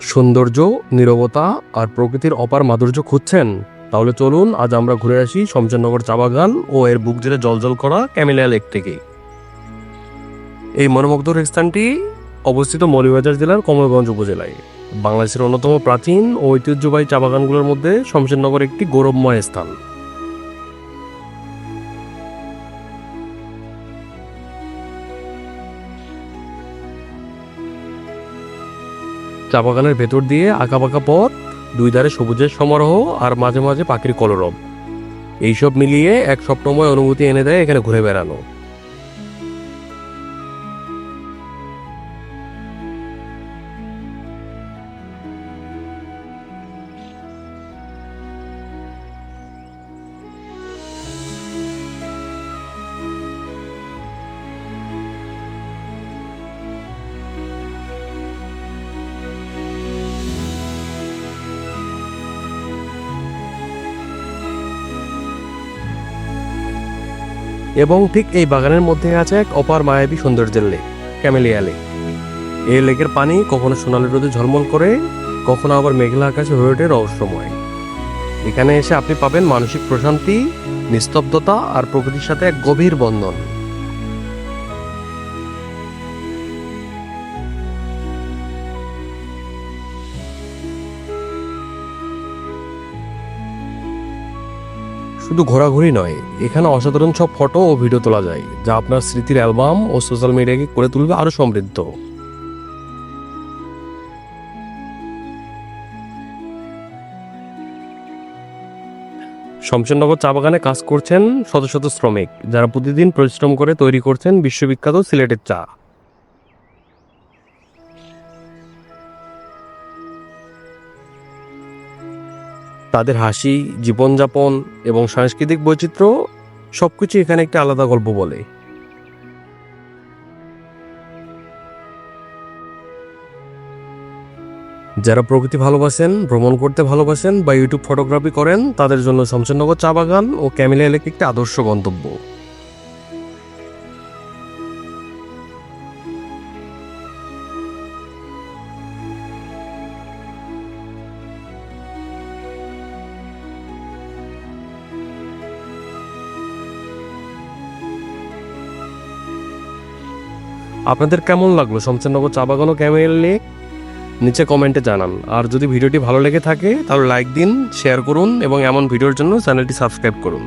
সৌন্দর্য, নিরবতা আর প্রকৃতির অপার মাধুর্য খুঁজছেন। তাহলে চলুন, আজ আমরা ঘুরে আসি শমশেরনগর চা বাগান ও এর বুক জেলে জলজল করা ক্যামিলিয়া লেক থেকে। এই মনোমুগ্ধ স্থানটি অবস্থিত মৌলভীবাজার জেলার কমলগঞ্জ উপজেলায়। বাংলাদেশের অন্যতম প্রাচীন ও ঐতিহ্যবাহী চা বাগানগুলোর মধ্যে শমশেরনগর একটি গৌরবময় স্থান। চা বাগানের ভেতর দিয়ে আঁকাবাঁকা পথ, দুই ধারে সবুজের সমারোহ আর মাঝে মাঝে পাখির কলরব। এইসব মিলিয়ে এক সপ্তময় অনুভূতি এনে দেয় এখানে ঘুরে বেড়ানো। এবং ঠিক এই বাগানের মধ্যে আছে এক অপার মায়াবী সৌন্দর্যের লেক, ক্যামেলিয়া লেক। এই লেকের পানি কখনো সোনালি রোদে ঝলমল করে, কখনো আবার মেঘলা আকাশে হয়ে ওঠে রহস্যময়। এখানে এসে আপনি পাবেন মানসিক প্রশান্তি, নিস্তব্ধতা আর প্রকৃতির সাথে এক গভীর বন্ধন। শুধু ঘোরাঘুরি নয়, এখানে অসাধারণ সব ফটো ও ভিডিও তোলা যায়, যা আপনার স্মৃতির অ্যালবাম ও সোশ্যাল মিডিয়াকে করে তুলবে আরও সমৃদ্ধ। শমশেরনগর চা বাগানে কাজ করছেন শত শত শ্রমিক, যারা প্রতিদিন পরিশ্রম করে তৈরি করছেন বিশ্ববিখ্যাত সিলেটের চা। তাদের হাসি, জীবনযাপন এবং সাংস্কৃতিক বৈচিত্র্য সব কিছু এখানে একটা আলাদা গল্প বলে। যারা প্রকৃতি ভালোবাসেন, ভ্রমণ করতে ভালোবাসেন বা ইউটিউব ফটোগ্রাফি করেন, তাদের জন্য শমশেরনগর চা বাগান ও ক্যামিলা লেক একটা আদর্শ গন্তব্য। আপনাদের কেমন লাগল? শমশেরনগর চা বাগান ও ক্যামেল লেক নিচে কমেন্টে জানান। আর যদি ভিডিওটি ভালো লেগে থাকে, তাহলে লাইক দিন শেয়ার করুন এবং এমন ভিডিওর জন্য চ্যানেলটি সাবস্ক্রাইব করুন।